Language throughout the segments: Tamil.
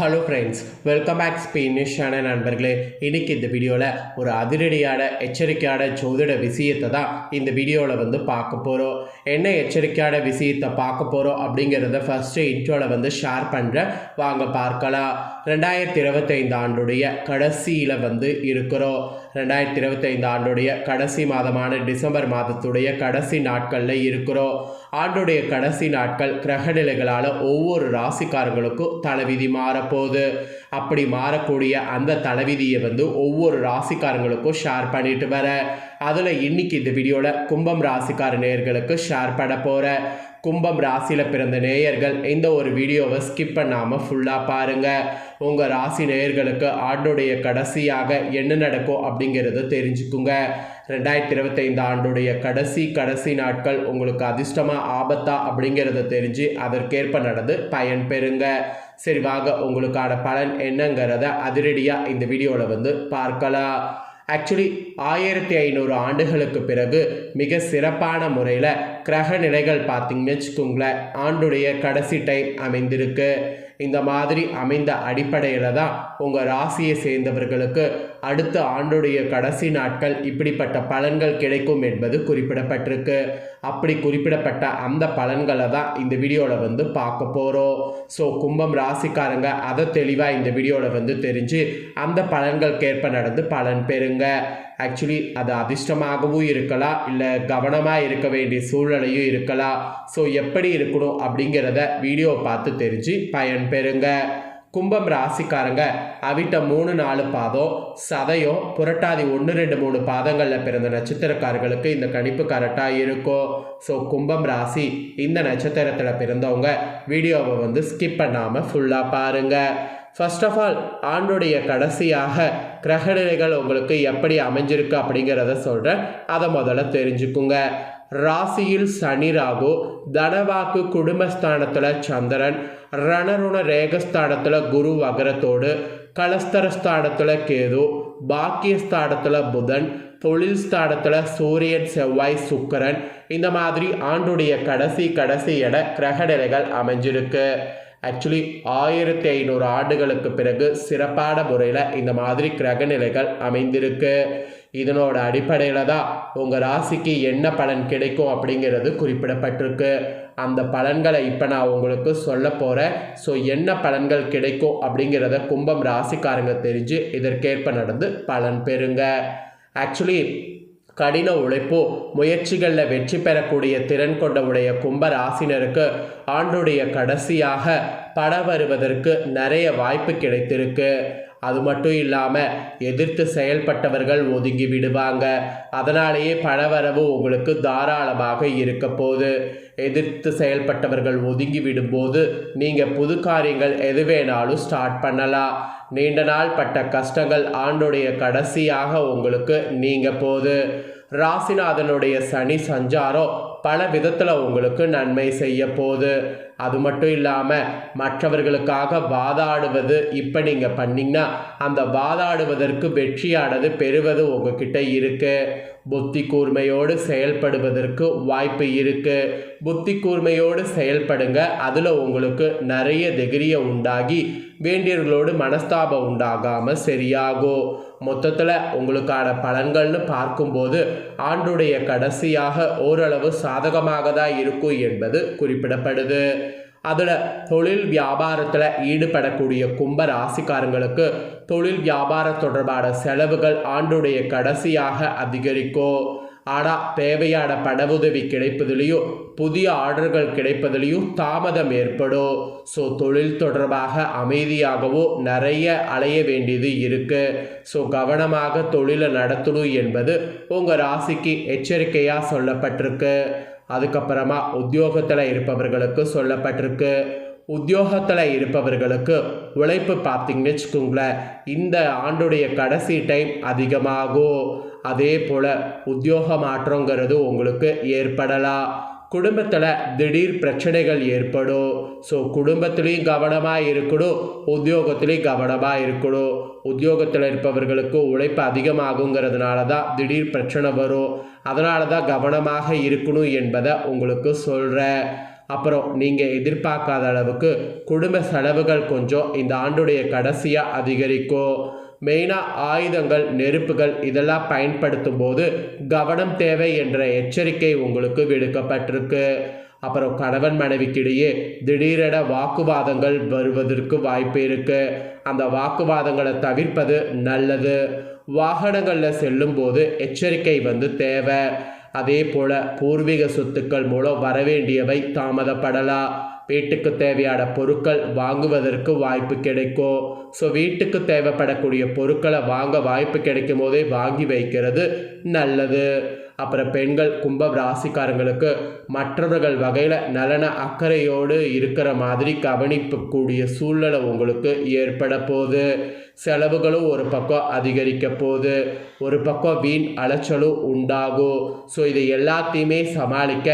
ஹலோ ஃப்ரெண்ட்ஸ் வெல்கம் பேக் ஸ்பெயினிஷான நண்பர்களே. இன்றைக்கி இந்த வீடியோவில் ஒரு அதிரடியான எச்சரிக்கையான ஜோதிட விஷயத்தை தான் இந்த வீடியோவில் வந்து பார்க்க போகிறோம் என்ன எச்சரிக்கையான விஷயத்தை பார்க்க போகிறோம் அப்படிங்கிறத ஃபஸ்ட்டு இன்ட்ரோவில் வந்து ஷேர் பண்ணுறேன் வாங்க பார்க்கலாம். ரெண்டாயிரத்தி இருபத்தைந்து ஆண்டுடைய கடைசியில் வந்து இருக்கிறோம். ரெண்டாயிரத்தி இருபத்தைந்து ஆண்டுடைய கடைசி மாதமான டிசம்பர் மாதத்துடைய கடைசி நாட்களில் இருக்கிறோம். ஆண்டுடைய கடைசி நாட்கள் கிரகநிலைகளால் ஒவ்வொரு ராசிக்காரங்களுக்கும் தலைவிதி மாறப்போகுது. அப்படி மாறக்கூடிய அந்த தலைவிதியை வந்து ஒவ்வொரு ராசிக்காரங்களுக்கும் ஷேர் பண்ணிட்டு வர. அதில் இன்னைக்கு இந்த வீடியோவில் கும்பம் ராசிக்கார நேர்களுக்கு ஷேர் பண்ண போகிறேன் கும்பம் ராசியில் பிறந்த நேயர்கள் இந்த ஒரு வீடியோவை ஸ்கிப் பண்ணாமல் ஃபுல்லாக பாருங்கள் உங்கள் ராசி நேயர்களுக்கு ஆண்டுடைய கடைசியாக என்ன நடக்கும் அப்படிங்கிறத தெரிஞ்சுக்குங்க. ரெண்டாயிரத்தி இருபத்தைந்து ஆண்டுடைய கடைசி கடைசி நாட்கள் உங்களுக்கு அதிர்ஷ்டமாக ஆபத்தா அப்படிங்கிறத தெரிஞ்சு அதற்கேற்ப நடந்து பயன் பெறுங்க. சரி வாங்க உங்களுக்கான பலன் என்னங்கிறத அதிரடியாக இந்த வீடியோவில் வந்து பார்க்கலாம். ஆக்சுவலி ஆயிரத்தி ஐநூறு ஆண்டுகளுக்கு பிறகு மிக சிறப்பான முறையில் கிரக நிலைகள் பார்த்திங்கன்னு வச்சுக்கோங்களேன். ஆண்டுடைய கடைசி டைம் அமைந்திருக்கு. இந்த மாதிரி அமைந்த அடிப்படையில் தான் உங்கள் ராசியை சேர்ந்தவர்களுக்கு அடுத்த ஆண்டுடைய கடைசி நாட்கள் இப்படிப்பட்ட பலன்கள் கிடைக்கும் என்பது குறிப்பிடப்பட்டிருக்கு. அப்படி குறிப்பிடப்பட்ட அந்த பலன்களை தான் இந்த வீடியோவில் வந்து பார்க்க போகிறோம் ஸோ கும்பம் ராசிக்காரங்க அதை தெளிவாக இந்த வீடியோவில் வந்து தெரிஞ்சு அந்த பலன்களுக்கேற்ப நடந்து பலன் பெறுங்க. ஆக்சுவலி அது அதிர்ஷ்டமாகவும் இருக்கலாம் இல்லை கவனமாக இருக்க வேண்டிய சூழ்நிலையும் இருக்கலாம். ஸோ எப்படி இருக்கணும் அப்படிங்கிறத வீடியோ பார்த்து தெரிஞ்சு பயன் பெறுங்கள் கும்பம் ராசிக்காரங்க. அவிட்ட மூணு நாலு பாதம். சதயம் புரட்டாதி ஒன்று ரெண்டு மூணு பாதங்களில் பிறந்த நட்சத்திரக்காரர்களுக்கு இந்த கணிப்பு கரெக்டாக இருக்கும். ஸோ கும்பம் ராசி இந்த நட்சத்திரத்தில் பிறந்தவங்க வீடியோவை வந்து ஸ்கிப் பண்ணாமல் ஃபுல்லாக பாருங்கள் ஃபர்ஸ்ட் ஆஃப் ஆல் ஆண்டுடைய கடைசியாக கிரகநிலைகள் உங்களுக்கு எப்படி அமைஞ்சிருக்கு அப்படிங்கிறத சொல்கிறேன் அதை முதல்ல தெரிஞ்சுக்குங்க. ராசியில் சனி ராகு தனவாக்கு குடும்பஸ்தானத்தில் சந்திரன் ரணருண ரேகஸ்தானத்தில் குரு வகரத்தோடு கலஸ்தரஸ்தானத்தில் கேது பாக்கியஸ்தானத்தில் புதன் தொழில் ஸ்தானத்தில் சூரியன் செவ்வாய் சுக்கரன். இந்த மாதிரி ஆண்டுடைய கடைசி கடைசி இட கிரகநிலைகள் அமைஞ்சிருக்கு. ஆக்சுவலி ஆயிரத்தி ஐநூறு ஆண்டுகளுக்கு பிறகு சிறப்பான முறையில் இந்த மாதிரி கிரகநிலைகள் அமைந்திருக்கு. இதனோட அடிப்படையில் தான் உங்கள் ராசிக்கு என்ன பலன் கிடைக்கும் அப்படிங்கிறது குறிப்பிடப்பட்டிருக்கு. அந்த பலன்களை இப்போ நான் உங்களுக்கு சொல்ல போகிறேன் ஸோ என்ன பலன்கள் கிடைக்கும் அப்படிங்கிறத கும்பம் ராசிக்காரங்க தெரிஞ்சு இதற்கேற்ப நடந்து பலன் பெறுங்க. ஆக்சுவலி கடின உழைப்பு முயற்சிகளில் வெற்றி பெறக்கூடிய திறன் கொண்ட உடைய கும்ப ராசினருக்கு ஆண்டுடைய கடைசியாக பட வருவதற்கு நிறைய வாய்ப்பு கிடைத்திருக்கு. அது மட்டும் இல்லாமல் எதிர்த்து செயல்பட்டவர்கள் ஒதுங்கி விடுவாங்க. அதனாலேயே பணவரவு உங்களுக்கு தாராளமாக இருக்க போது. எதிர்த்து செயல்பட்டவர்கள் ஒதுங்கி விடும்போது நீங்கள் புது காரியங்கள் எது வேணாலும் ஸ்டார்ட் பண்ணலாம். நீண்ட நாள் பட்ட கஷ்டங்கள் ஆண்டுடைய கடைசியாக உங்களுக்கு நீங்க போது. ராசிநாதனுடைய சனி சஞ்சாரம் பல விதத்தில் உங்களுக்கு நன்மை செய்ய போகுது. அது மட்டும் இல்லாமல் மற்றவர்களுக்காக வாதாடுவது இப்போ நீங்கள் பண்ணிங்கன்னா அந்த வாதாடுவதற்கு வெற்றியானது பெறுவது உங்ககிட்ட இருக்குது புத்தி கூர்மையோடு செயல்படுவதற்கு வாய்ப்பு இருக்குது புத்தி கூர்மையோடு செயல்படுங்க. அதில் உங்களுக்கு நிறைய திகிரியை உண்டாகி வேண்டியவர்களோடு மனஸ்தாபம் உண்டாகாமல் சரியாகும் மொத்தத்தில் உங்களுக்கான பலன்கள்னு பார்க்கும்போது ஆண்டுடைய கடைசியாக ஓரளவு சாதகமாக தான் இருக்கும் என்பது குறிப்பிடப்படுது. அதில் தொழில் வியாபாரத்தில் ஈடுபடக்கூடிய கும்ப ராசிக்காரங்களுக்கு தொழில் வியாபாரம் தொடர்பான செலவுகள் ஆண்டுடைய கடைசியாக அதிகரிக்கும் ஆனால் தேவையான பணவுதவி கிடைப்பதிலையும் புதிய ஆர்டர்கள் கிடைப்பதிலையும் தாமதம் ஏற்படும் ஸோ தொழில் தொடர்பாக அமைதியாகவும் நிறைய அலைய வேண்டியது இருக்குது ஸோ கவனமாக தொழிலை நடத்தணும் என்பது உங்கள் ராசிக்கு எச்சரிக்கையாக சொல்லப்பட்டிருக்கு. அதுக்கப்புறமா உத்தியோகத்தில் இருப்பவர்களுக்கு சொல்லப்பட்டிருக்கு. உத்தியோகத்தில் இருப்பவர்களுக்கு உழைப்பு பார்த்தீங்கன்னு வச்சுக்கோங்களேன் இந்த ஆண்டுடைய கடைசி டைம் அதிகமாகும். அதே போல் உத்தியோக மாற்றங்கிறது உங்களுக்கு ஏற்படலாம். குடும்பத்தில் திடீர் பிரச்சனைகள் ஏற்படும். ஸோ குடும்பத்துலேயும் கவனமாக இருக்கணும் உத்தியோகத்துலேயும் கவனமாக இருக்கணும். உத்தியோகத்தில் இருப்பவர்களுக்கு உழைப்பு அதிகமாகுங்கிறதுனால தான் திடீர் பிரச்சனை வரும். அதனால தான் கவனமாக இருக்கணும் என்பதை உங்களுக்கு சொல்கிறேன் அப்புறம் நீங்கள் எதிர்பார்க்காத அளவுக்கு குடும்ப செலவுகள் கொஞ்சம் இந்த ஆண்டுடைய கடைசியாக அதிகரிக்கும் மெயினாக ஆயுதங்கள் நெருப்புகள் இதெல்லாம் பயன்படுத்தும் போது கவனம் தேவை என்ற எச்சரிக்கை உங்களுக்கு விடுக்கப்பட்டிருக்கு. அப்புறம் கணவன் மனைவிக்கிடையே திடீரென வாக்குவாதங்கள் வருவதற்கு வாய்ப்பு இருக்கு. அந்த வாக்குவாதங்களை தவிர்ப்பது நல்லது. வாகனங்களில் செல்லும்போது எச்சரிக்கை வந்து தேவை. அதே போல பூர்வீக சொத்துக்கள் மூலம் வரவேண்டியவை தாமதப்படலாம் வீட்டுக்கு தேவையான பொருட்கள் வாங்குவதற்கு வாய்ப்பு கிடைக்கும் ஸோ வீட்டுக்கு தேவைப்படக்கூடிய பொருட்களை வாங்க வாய்ப்பு கிடைக்கும் போதே வாங்கி வைக்கிறது நல்லது. அப்புறம் பெண்கள் கும்பம் ராசிக்காரங்களுக்கு மற்றவர்கள் வகையில் நலன அக்கறையோடு இருக்கிற மாதிரி கவனிக்கக்கூடிய சூழ்நிலை உங்களுக்கு ஏற்பட போகுது. செலவுகளும் ஒரு பக்கம் அதிகரிக்க போகுது. ஒரு பக்கம் வீண் அலைச்சலும் உண்டாகும். ஸோ இதை எல்லாத்தையுமே சமாளிக்க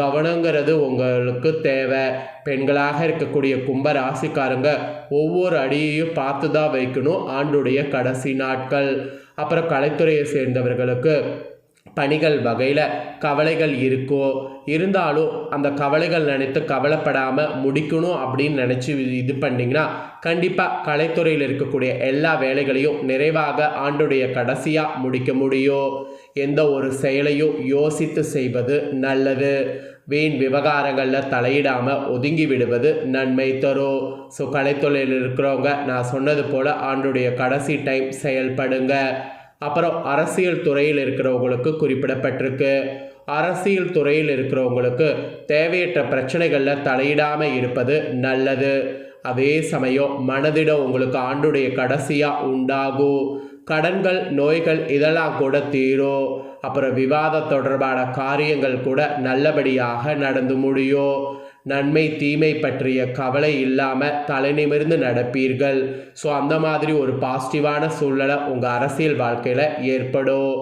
கவனங்கிறது உங்களுக்கு தேவை. பெண்களாக இருக்கக்கூடிய கும்ப ராசிக்காரங்க ஒவ்வொரு அடியையும் பார்த்து தான் வைக்கணும். ஆண்டுடைய கடைசி நாட்கள். அப்புறம் கலைத்துறையை சேர்ந்தவர்களுக்கு பணிகள் வகையில் கவலைகள் இருக்கோ இருந்தாலும் அந்த கவலைகள் நினைத்து கவலைப்படாமல் முடிக்கணும் அப்படின்னு நினச்சி இது பண்ணிங்கன்னா கண்டிப்பாக கலைத்துறையில் இருக்கக்கூடிய எல்லா வேலைகளையும் நிறைவாக ஆண்டுடைய கடைசியாக முடிக்க முடியும். எந்த ஒரு செயலையும் யோசித்து செய்வது நல்லது. வீண் விவகாரங்களில் தலையிடாமல் ஒதுங்கி விடுவது நன்மை தரும். ஸோ கலைத்துறையில் இருக்கிறவங்க நான் சொன்னது போல் ஆண்டுடைய கடைசி டைம் செயல்படுங்க. அப்புறம் அரசியல் துறையில் இருக்கிறவங்களுக்கு குறிப்பிடப்பட்டிருக்கு. அரசியல் துறையில் இருக்கிறவங்களுக்கு தேவையற்ற பிரச்சனைகளில் தலையிடாமல் இருப்பது நல்லது. அதே சமயம் மனதிடம் உங்களுக்கு ஆண்டுடைய கடைசியாக உண்டாகும். கடன்கள் நோய்கள் இதெல்லாம் கூட தீரும். அப்புறம் விவாத தொடர்பான காரியங்கள் கூட நல்லபடியாக நடந்து முடியும். நன்மை தீமை பற்றிய கவலை இல்லாமல் தலைநிமிர்ந்து நடப்பீர்கள். ஸோ அந்த மாதிரி ஒரு பாசிட்டிவான சூழ்நிலை உங்கள் அரசியல் வாழ்க்கையில் ஏற்படும்.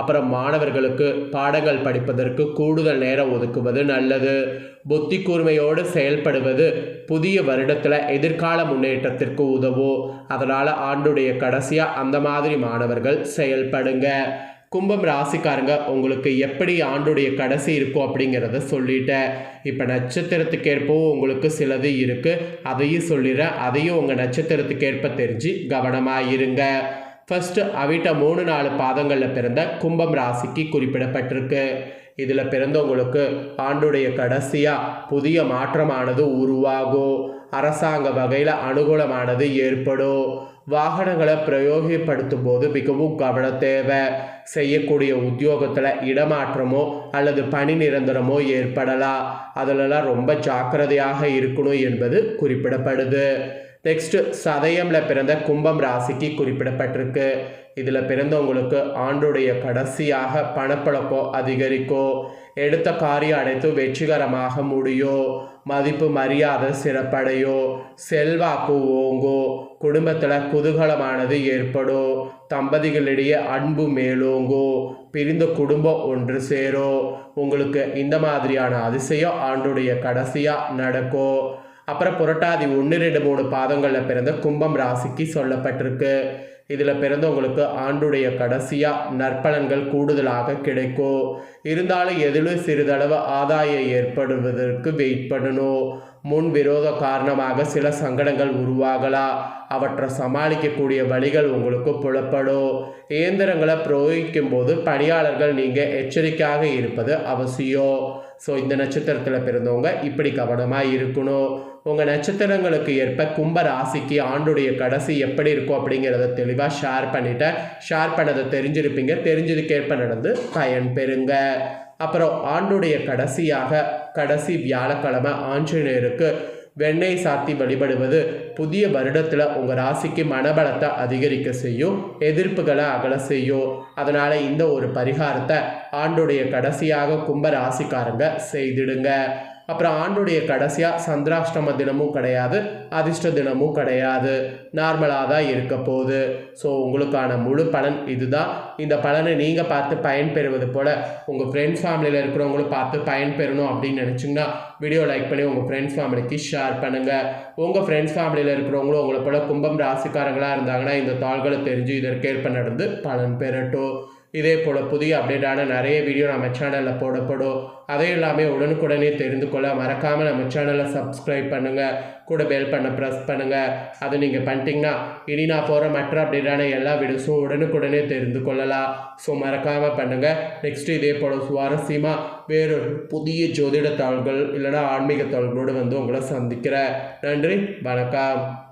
அப்புறம் மாணவர்களுக்கு பாடங்கள் படிப்பதற்கு கூடுதல் நேரம் ஒதுக்குவது நல்லது. புத்தி கூர்மையோடு செயல்படுவது புதிய வருடத்தில் எதிர்கால முன்னேற்றத்திற்கு உதவும். அதனால் ஆண்டுடைய கடைசியாக அந்த மாதிரி மாணவர்கள் செயல்படுங்க. கும்பம் ராசிக்காரங்க உங்களுக்கு எப்படி ஆண்டுடைய கடைசி இருக்கும் அப்படிங்கிறத சொல்லிட்டேன் இப்போ நட்சத்திரத்துக்கேற்பவும் உங்களுக்கு சிலது இருக்குது அதையும் சொல்லிடுறேன். அதையும் உங்கள் நட்சத்திரத்துக்கேற்ப தெரிஞ்சு கவனமாக இருங்க. ஃபஸ்ட்டு அவிட்ட மூணு நாலு பாதங்களில் பிறந்த கும்பம் ராசிக்கு குறிப்பிடப்பட்டிருக்கு. இதில் பிறந்தவங்களுக்கு ஆண்டுடைய கடைசியாக புதிய மாற்றமானது உருவாகும் அரசாங்க வகையில் அனுகூலமானது ஏற்படும் வாகனங்களை பிரயோகப்படுத்தும் போது மிகவும் கவன தேவை செய்யக்கூடிய உத்தியோகத்தில் இடமாற்றமோ அல்லது பணி நிரந்தரமோ ஏற்படலாம் அதிலெல்லாம் ரொம்ப ஜாக்கிரதையாக இருக்கணும் என்பது குறிப்பிடப்படுது. நெக்ஸ்ட் சதயம்ல பிறந்த கும்பம் ராசிக்கு குறிப்பிடப்பட்டிருக்கு. இதில் பிறந்தவங்களுக்கு ஆண்டுடைய கடைசியாக பணப்பழக்கம் அதிகரிக்கும். எடுத்த காரியம் அனைத்தும் வெற்றிகரமாக முடியும். மதிப்பு மரியாதை சிறப்படையோ செல்வாக்கு ஓங்கும். குடும்பத்தில் குதூகலமானது ஏற்படும். தம்பதிகளிடையே அன்பு மேலோங்கும். பிரிந்த குடும்பம் ஒன்று சேரும். உங்களுக்கு இந்த மாதிரியான அதிசயம் ஆண்டுடைய கடைசியாக நடக்கும். அப்புறம் புரட்டாதி ஒன்று ரெண்டு மூணு பாதங்களில் பிறந்த கும்பம் ராசிக்கு சொல்லப்பட்டிருக்கு. இதில் பிறந்தவங்களுக்கு ஆண்டுடைய கடைசியாக நற்பலன்கள் கூடுதலாக கிடைக்கும். இருந்தாலும் எதிலும் சிறிதளவு ஆதாயம் ஏற்படுவதற்கு வெயிட் பண்ணணும். முன் விரோத காரணமாக சில சங்கடங்கள் உருவாகலாம் அவற்றை சமாளிக்கக்கூடிய வழிகள் உங்களுக்கு புலப்படும். இயந்திரங்களை பிரயோகிக்கும் போது பணியாளர்கள் நீங்கள் எச்சரிக்கையாக இருப்பது அவசியம். ஸோ இந்த நட்சத்திரத்தில் பிறந்தவங்க இப்படி கவனமாக இருக்கணும். உங்கள் நட்சத்திரங்களுக்கு ஏற்ப கும்ப ராசிக்கு ஆண்டுடைய கடைசி எப்படி இருக்கும் அப்படிங்கிறத தெளிவாக ஷேர் பண்ணிட்டேன். ஷேர் பண்ணதை தெரிஞ்சிருப்பீங்க. தெரிஞ்சதுக்கேற்ப நடந்து பயன் பெறுங்க. அப்புறம் ஆண்டுடைய கடைசியாக கடைசி வியாழக்கிழமை ஆஞ்சநேயருக்கு வெண்ணெய் சாத்தி வழிபடுவது புதிய வருடத்தில் உங்கள் ராசிக்கு மனபலத்தை அதிகரிக்க செய்யும் எதிர்ப்புகளை அகல செய்யும். அதனால் இந்த ஒரு பரிகாரத்தை ஆண்டுடைய கடைசியாக கும்ப ராசிக்காரங்க செய்திடுங்க. அப்புறம் ஆண்டுடைய கடைசியாக சந்திராஷ்டம தினமும் கிடையாது அதிர்ஷ்ட தினமும் கிடையாது. நார்மலாக தான் இருக்க போகுது. ஸோ உங்களுக்கான முழு பலன் இதுதான். இந்த பலனை நீங்கள் பார்த்து பயன்பெறுவது போல் உங்கள் ஃப்ரெண்ட்ஸ் ஃபேமிலியில் இருக்கிறவங்களும் பார்த்து பயன்பெறணும் அப்படின்னு நினச்சிங்கன்னா வீடியோ லைக் பண்ணி உங்கள் ஃப்ரெண்ட்ஸ் ஃபேமிலிக்கு ஷேர் பண்ணுங்கள் உங்கள் ஃப்ரெண்ட்ஸ் ஃபேமிலியில் இருக்கிறவங்களும் உங்களை போல் கும்பம் ராசிக்காரங்களாக இருந்தாங்கன்னா இந்த தாள்களை தெரிஞ்சு இதற்கேற்ப நடந்து பலன் பெறட்டும். இதே போல் புதிய அப்டேட்டான நிறைய வீடியோ நம்ம சேனலில் போடப்படும். அதையும் எல்லாமே உடனுக்குடனே தெரிந்து கொள்ள மறக்காமல் நம்ம சேனலை சப்ஸ்கிரைப் பண்ணுங்கள் கூட பெல் பண்ண ப்ரெஸ் பண்ணுங்கள் அது நீங்கள் பண்ணிட்டீங்கன்னா இனி நான் போகிற மற்ற அப்டேட்டான எல்லா வீடியோஸும் உடனுக்குடனே தெரிந்து கொள்ளலாம். ஸோ மறக்காமல் பண்ணுங்கள் நெக்ஸ்ட்டு இதே போல் சுவாரஸ்யமாக வேறொரு புதிய ஜோதிட தாள்கள் இல்லைன்னா ஆன்மீக தாள்களோடு வந்து உங்களை சந்திக்கிறேன். நன்றி வணக்கம்.